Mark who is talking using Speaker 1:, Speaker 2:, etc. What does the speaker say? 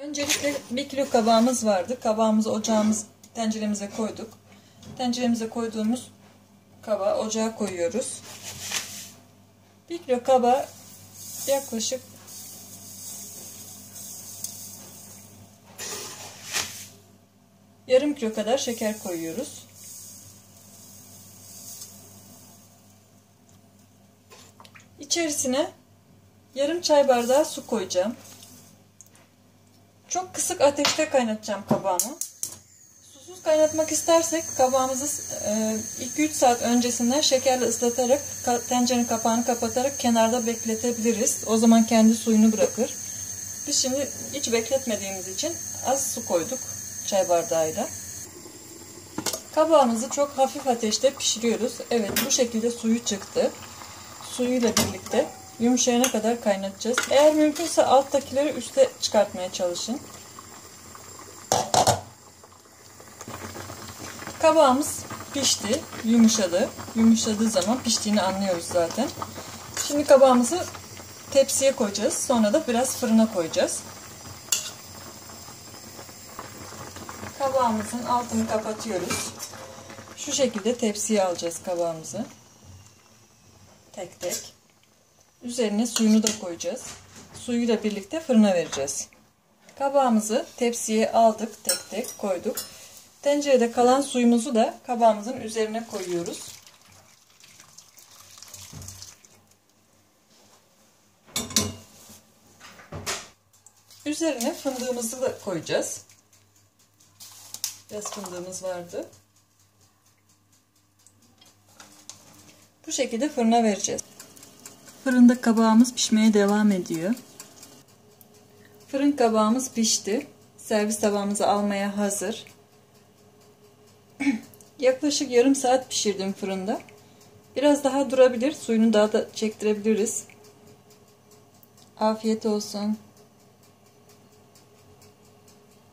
Speaker 1: Öncelikle bir kilo kabağımız vardı. Kabağımızı ocağımız tenceremize koyduk. Tenceremize koyduğumuz kabağı ocağa koyuyoruz. Bir kilo kaba yaklaşık yarım kilo kadar şeker koyuyoruz. İçerisine yarım çay bardağı su koyacağım. Çok kısık ateşte kaynatacağım kabağımı. Susuz kaynatmak istersek kabağımızı 2-3 e, saat öncesinden şekerle ıslatarak tencerenin kapağını kapatarak kenarda bekletebiliriz. O zaman kendi suyunu bırakır. Biz şimdi hiç bekletmediğimiz için az su koyduk çay bardağıyla. Kabağımızı çok hafif ateşte pişiriyoruz. Evet bu şekilde suyu çıktı. Suyuyla birlikte yumuşayana kadar kaynatacağız. Eğer mümkünse alttakileri üste çıkartmaya çalışın. Kabağımız pişti, yumuşadı. Yumuşadığı zaman piştiğini anlıyoruz zaten. Şimdi kabağımızı tepsiye koyacağız. Sonra da biraz fırına koyacağız. Kabağımızın altını kapatıyoruz. Şu şekilde tepsiye alacağız kabağımızı. Tek tek. Üzerine suyunu da koyacağız. Suyuyla birlikte fırına vereceğiz. Kabağımızı tepsiye aldık, tek tek koyduk. Tencerede kalan suyumuzu da kabağımızın üzerine koyuyoruz. Üzerine fındığımızı da koyacağız. Biraz fındığımız vardı. Bu şekilde fırına vereceğiz. Fırında kabağımız pişmeye devam ediyor. Fırın kabağımız pişti. Servis tabağımızı almaya hazır. Yaklaşık yarım saat pişirdim fırında. Biraz daha durabilir. Suyunu daha da çektirebiliriz. Afiyet olsun.